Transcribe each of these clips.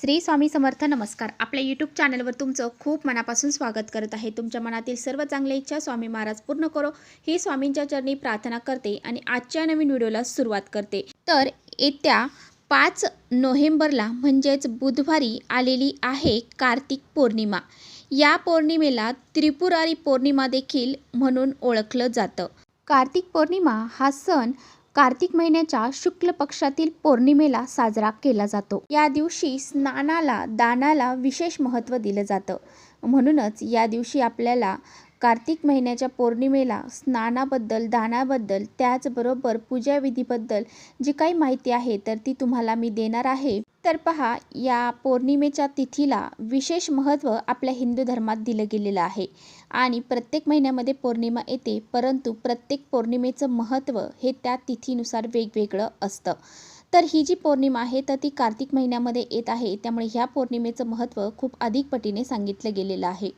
श्री स्वामी समर्थ नमस्कार. आपल्या यूट्यूब चॅनलवर तुमचं खूप मनापासून स्वागत करत आहे. तुमच्या मनातील सर्व चांगल्या इच्छा स्वामी महाराज पूर्ण करो. ही स्वामींच्या चरणी प्रार्थना करते आणि आजच्या नवीन व्हिडिओला सुरुवात करते. तर येत्या पाच नोव्हेंबरला म्हणजेच बुधवारी आलेली आहे कार्तिक पौर्णिमा. या पौर्णिमेला त्रिपुरारी पौर्णिमा देखील म्हणून ओळखलं जातं. कार्तिक पौर्णिमा हा सण कार्तिक महिन्याच्या शुक्ल पक्षातील पौर्णिमेला साजरा केला जातो. या दिवशी स्नानाला दानाला विशेष महत्त्व दिलं जातं. म्हणूनच या दिवशी आपल्याला कार्तिक महिन्याच्या पौर्णिमेला स्नानाबद्दल दानाबद्दल त्याचबरोबर पूजाविधीबद्दल जी काही माहिती आहे तर ती तुम्हाला मी देणार आहे. तर पहा या पौर्णिमेच्या तिथीला विशेष महत्त्व आपल्या हिंदू धर्मात दिलं गेलेलं आहे. आणि प्रत्येक महिन्यामध्ये पौर्णिमा येते परंतु प्रत्येक पौर्णिमेचं महत्त्व हे त्या तिथीनुसार वेगवेगळं असतं. तर ही जी पौर्णिमा आहे तर ती कार्तिक महिन्यामध्ये येत आहे. त्यामुळे ह्या पौर्णिमेचं महत्त्व खूप अधिक पटीने सांगितलं गेलेलं आहे.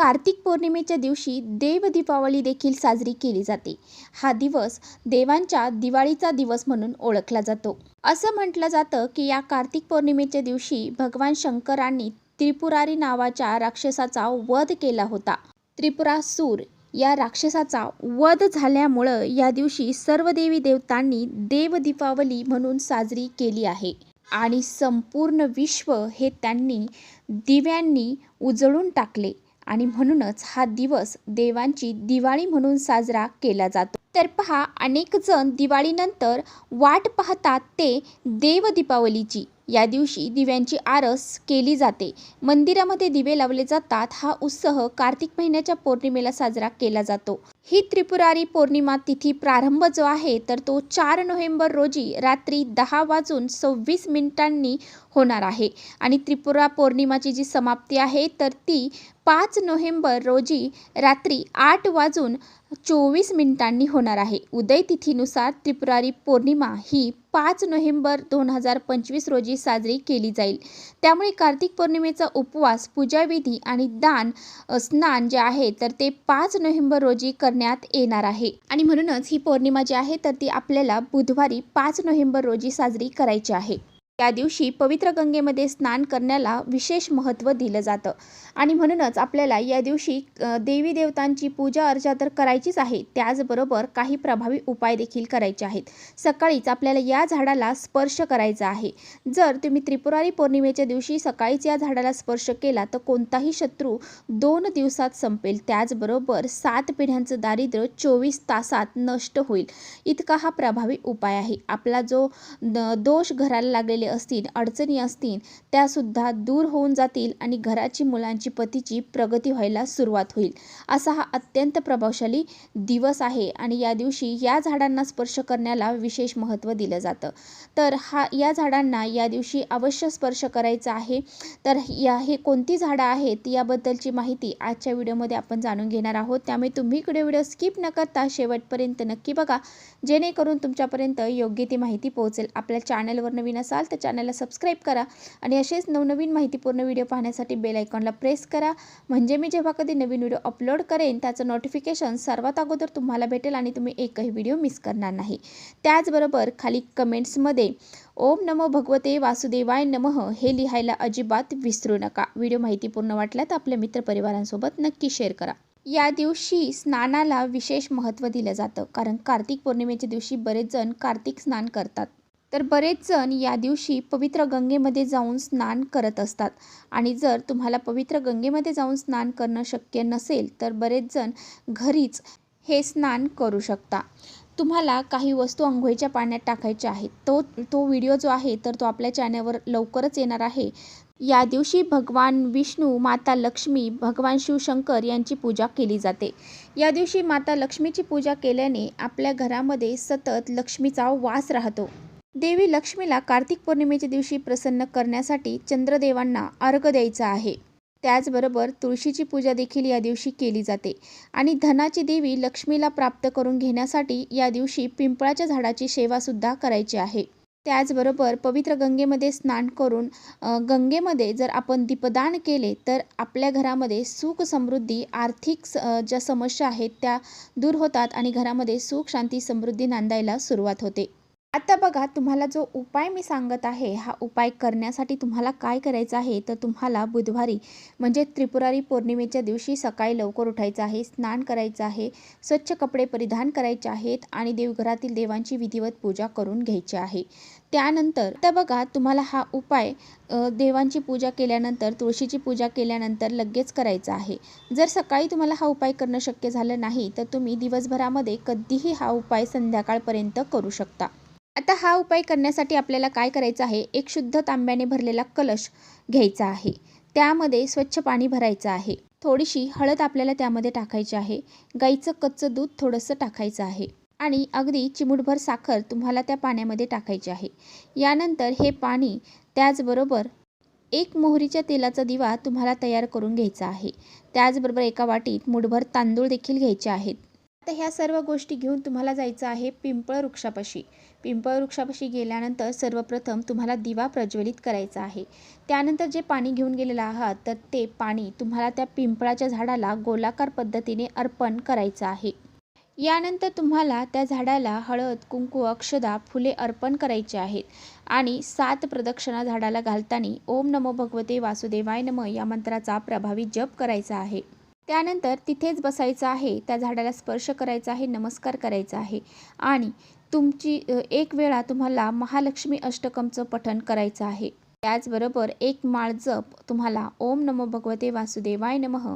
कार्तिक पौर्णिमेच्या दिवशी देव दीपावली देखील साजरी केली जाते. हा दिवस देवांच्या दिवाळीचा दिवस म्हणून ओळखला जातो. असं म्हटलं जातं की या कार्तिक पौर्णिमेच्या दिवशी भगवान शंकरांनी त्रिपुरारी नावाच्या राक्षसाचा वध केला होता. त्रिपुरासूर या राक्षसाचा वध झाल्यामुळं या दिवशी सर्व देवी देवतांनी देव दीपावली म्हणून साजरी केली आहे. आणि संपूर्ण विश्व हे त्यांनी दिव्यांनी उजळून टाकले. आणि म्हणूनच हा दिवस देवांची दिवाळी म्हणून साजरा केला जातो. तर पहा अनेक जण दिवाळीनंतर वाट पाहतात ते देव दीपावलीची. या दिवशी दिव्यांची आरस केली जाते. मंदिरामध्ये दिवे लावले जातात. हा उत्सव कार्तिक महिन्याच्या पौर्णिमेला साजरा केला जातो. ही त्रिपुरारी पौर्णिमा तिथी प्रारंभ जो आहे तर तो चार नोव्हेंबर रोजी रात्री दहा वाजून सव्वीस मिनिटांनी होणार आहे. आणि त्रिपुरा पौर्णिमाची जी समाप्ती आहे तर ती पाच नोव्हेंबर रोजी रात्री आठ वाजून चोवीस मिनिटांनी होणार आहे. उदय तिथीनुसार त्रिपुरारी पौर्णिमा ही पाच नोव्हेंबर दोन हजार पंचवीस रोजी साजरी केली जाईल. त्यामुळे कार्तिक पौर्णिमेचा उपवास पूजाविधी आणि दान स्नान जे आहे तर ते पाच नोव्हेंबर रोजी करण्यात येणार आहे. आणि म्हणूनच ही पौर्णिमा जी आहे तर ती आपल्याला बुधवारी पाच नोव्हेंबर रोजी साजरी करायची आहे. त्या दिवशी पवित्र गंगेमध्ये स्नान करण्याला विशेष महत्त्व दिलं जातं. आणि म्हणूनच आपल्याला या दिवशी देवी देवतांची पूजा अर्चा तर करायचीच आहे. त्याचबरोबर काही प्रभावी उपाय देखील करायचे आहेत. सकाळीच आपल्याला या झाडाला स्पर्श करायचा आहे. जर तुम्ही त्रिपुरारी पौर्णिमेच्या दिवशी सकाळीच या झाडाला स्पर्श केला तर कोणताही शत्रू दोन दिवसात संपेल. त्याचबरोबर सात पिढ्यांचं दारिद्र्य चोवीस तासात नष्ट होईल. इतका हा प्रभावी उपाय आहे. आपला जो दोष घराला लागलेले असतील अडचणी असतील त्यासुद्धा दूर होऊन जातील आणि घराची मुलांची पतीची प्रगती व्हायला सुरुवात होईल. असा हा अत्यंत प्रभावशाली दिवस आहे आणि या दिवशी या झाडांना स्पर्श करण्याला विशेष महत्त्व दिलं जातं. तर हा या झाडांना या दिवशी अवश्य स्पर्श करायचा आहे. तर या हे कोणती झाडं आहेत याबद्दलची माहिती आजच्या व्हिडिओमध्ये आपण जाणून घेणार आहोत. त्यामुळे तुम्ही इकडे व्हिडिओ स्किप न करता शेवटपर्यंत नक्की बघा. जेणेकरून तुमच्यापर्यंत योग्य ती माहिती पोहोचेल. आपल्या चॅनलवर नवीन असाल तर चॅनलला सबस्क्राईब करा आणि असेच नवनवीन माहितीपूर्ण व्हिडिओ पाहण्यासाठी बेल आयकॉनला प्रेस करा. म्हणजे मी जेव्हा कधी नवीन व्हिडिओ अपलोड करेन त्याचं नोटिफिकेशन सर्वात अगोदर तुम्हाला भेटेल आणि तुम्ही एकही व्हिडिओ मिस करणार नाही. त्याचबरोबर खाली कमेंट्समध्ये ओम नमो भगवते वासुदेवाय नमः हे लिहायला अजिबात विसरू नका. व्हिडिओ माहितीपूर्ण वाटला तर आपल्या मित्रपरिवारांसोबत नक्की शेअर करा. या दिवशी स्नानाला विशेष महत्त्व दिलं जातं कारण कार्तिक पौर्णिमेच्या दिवशी बरेच जण कार्तिक स्नान करतात. तर बरेच जण या दिवशी पवित्र गंगेमध्ये जाऊन स्नान करत असतात. आणि जर तुम्हाला पवित्र गंगेमध्ये जाऊन स्नान करणं शक्य नसेल तर बरेच जण घरीच हे स्नान करू शकता. तुम्हाला काही वस्तू आंघोळीच्या पाण्यात टाकायच्या आहेत. तो तो व्हिडिओ जो आहे तर तो आपल्या चॅनलवर लवकरच येणार आहे. या दिवशी भगवान विष्णू माता लक्ष्मी भगवान शिवशंकर यांची पूजा केली जाते. या दिवशी माता लक्ष्मीची पूजा केल्याने आपल्या घरामध्ये सतत लक्ष्मीचा वास राहतो. देवी लक्ष्मीला कार्तिक पौर्णिमेच्या दिवशी प्रसन्न करण्यासाठी चंद्रदेवांना अर्घ द्यायचा आहे. त्याचबरोबर तुळशीची पूजा देखील या दिवशी केली जाते आणि धनाची देवी लक्ष्मीला प्राप्त करून घेण्यासाठी या दिवशी पिंपळाच्या झाडाची सेवासुद्धा करायची आहे. त्याचबरोबर पवित्र गंगेमध्ये स्नान करून गंगेमध्ये जर आपण दीपदान केले तर आपल्या घरामध्ये सुख समृद्धी आर्थिक स ज्या समस्या आहेत त्या दूर होतात आणि घरामध्ये सुख शांती समृद्धी नांदायला सुरुवात होते. आता बघा तुम्हाला जो उपाय मी सांगत आहे हा उपाय करण्यासाठी तुम्हाला काय करायचं आहे? तर तुम्हाला बुधवारी म्हणजे त्रिपुरारी पौर्णिमेच्या दिवशी सकाळी लवकर उठायचं आहे स्नान करायचं आहे स्वच्छ कपडे परिधान करायचे आहेत आणि देवघरातील देवांची विधिवत पूजा करून घ्यायची आहे. त्यानंतर आता बघा तुम्हाला हा उपाय देवांची पूजा केल्यानंतर तुळशीची पूजा केल्यानंतर लगेच करायचा आहे. जर सकाळी तुम्हाला हा उपाय करणं शक्य झालं नाही तर तुम्ही दिवसभरामध्ये कधीही हा उपाय संध्याकाळपर्यंत करू शकता. आता हा उपाय करण्यासाठी आपल्याला काय करायचं आहे? एक शुद्ध तांब्याने भरलेला कलश घ्यायचा आहे. त्यामध्ये स्वच्छ पाणी भरायचं आहे. थोडीशी हळद आपल्याला त्यामध्ये टाकायची आहे. गाईचं कच्चं दूध थोडंसं टाकायचं आहे. आणि अगदी चिमूटभर साखर तुम्हाला त्या पाण्यामध्ये टाकायची आहे. यानंतर हे पाणी त्याचबरोबर एक मोहरीच्या तेलाचा दिवा तुम्हाला तयार करून घ्यायचा आहे. त्याचबरोबर एका वाटीत मुठभर तांदूळ देखील घ्यायचे आहेत. आता ह्या सर्व गोष्टी घेऊन तुम्हाला जायचं आहे पिंपळ वृक्षापाशी. पिंपळ वृक्षापाशी गेल्यानंतर सर्वप्रथम तुम्हाला दिवा प्रज्वलित करायचा आहे. त्यानंतर जे पाणी घेऊन गेलेलं आहात तर ते पाणी तुम्हाला त्या पिंपळाच्या झाडाला गोलाकार पद्धतीने अर्पण करायचं आहे. यानंतर तुम्हाला त्या झाडाला हळद कुंकू अक्षदा फुले अर्पण करायचे आहेत. आणि सात प्रदक्षिणा झाडाला घालताना ओम नमो भगवते वासुदेवाय नम या मंत्राचा प्रभावी जप करायचा आहे. त्यानंतर तिथेच बसायचं आहे त्या झाडाला स्पर्श करायचा आहे नमस्कार करायचा आहे. आणि तुमची एक वेळा तुम्हाला महालक्ष्मी अष्टकमचं पठण करायचं आहे. त्याचबरोबर एक माळ जप तुम्हाला ओम नमो भगवते वासुदेवाय नमः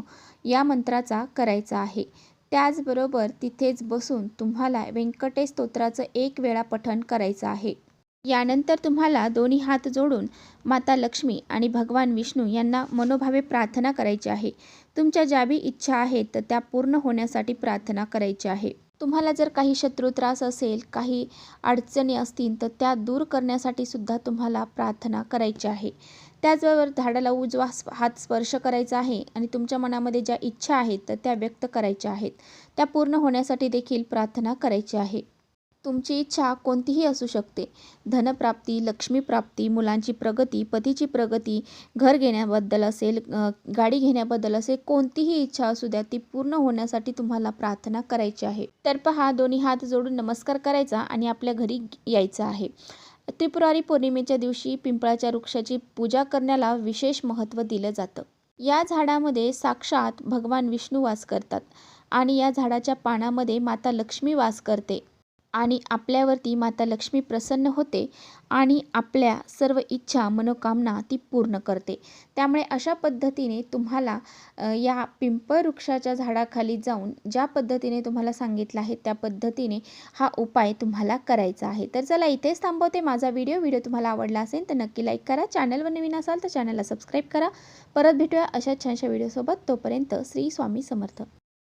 या मंत्राचा करायचा आहे. त्याचबरोबर तिथेच बसून तुम्हाला व्यंकटेश स्तोत्राचं एक वेळा पठण करायचं आहे. यानंतर तुम्हाला दोन्ही हात जोडून माता लक्ष्मी आणि भगवान विष्णू यांना मनोभावे प्रार्थना करायची आहे. तुमच्या ज्या बी इच्छा आहेत तर त्या पूर्ण होण्यासाठी प्रार्थना करायची आहे. तुम्हाला जर काही शत्रू त्रास असेल काही अडचणी असतील तर त्या दूर करण्यासाठी सुद्धा तुम्हाला प्रार्थना करायची आहे. त्याचबरोबर झाडाला उजवा हात स्पर्श करायचा आहे आणि तुमच्या मनामध्ये ज्या इच्छा आहेत तर त्या व्यक्त करायच्या आहेत. त्या पूर्ण होण्यासाठी देखील प्रार्थना करायची आहे. तुमची इच्छा कोणतीही असू शकते. धनप्राप्ती लक्ष्मीप्राप्ती मुलांची प्रगती पतीची प्रगती घर घेण्याबद्दल असेल गाडी घेण्याबद्दल असेल कोणतीही इच्छा असू द्या ती पूर्ण होण्यासाठी तुम्हाला प्रार्थना करायची आहे. तर पहा दोन्ही हात जोडून नमस्कार करायचा आणि आपल्या घरी यायचं आहे. त्रिपुरारी पौर्णिमेच्या दिवशी पिंपळाच्या वृक्षाची पूजा करण्याला विशेष महत्त्व दिलं जातं. या झाडामध्ये साक्षात भगवान विष्णू वास करतात आणि या झाडाच्या पानामध्ये माता लक्ष्मी वास करते. आणि आपल्यावरती माता लक्ष्मी प्रसन्न होते आणि आपल्या सर्व इच्छा मनोकामना ती पूर्ण करते. त्यामुळे अशा पद्धतीने तुम्हाला या पिंपळ वृक्षाच्या झाडाखाली जाऊन ज्या पद्धतीने तुम्हाला सांगितलं आहे त्या पद्धतीने हा उपाय तुम्हाला करायचा आहे. तर चला इथेच थांबवते माझा व्हिडिओ. व्हिडिओ तुम्हाला आवडला असेल तर नक्की लाईक करा. चॅनलवर नवीन असाल तर चॅनलला सबस्क्राईब करा. परत भेटूया अशा छानशा व्हिडिओसोबत. तोपर्यंत श्री स्वामी समर्थ.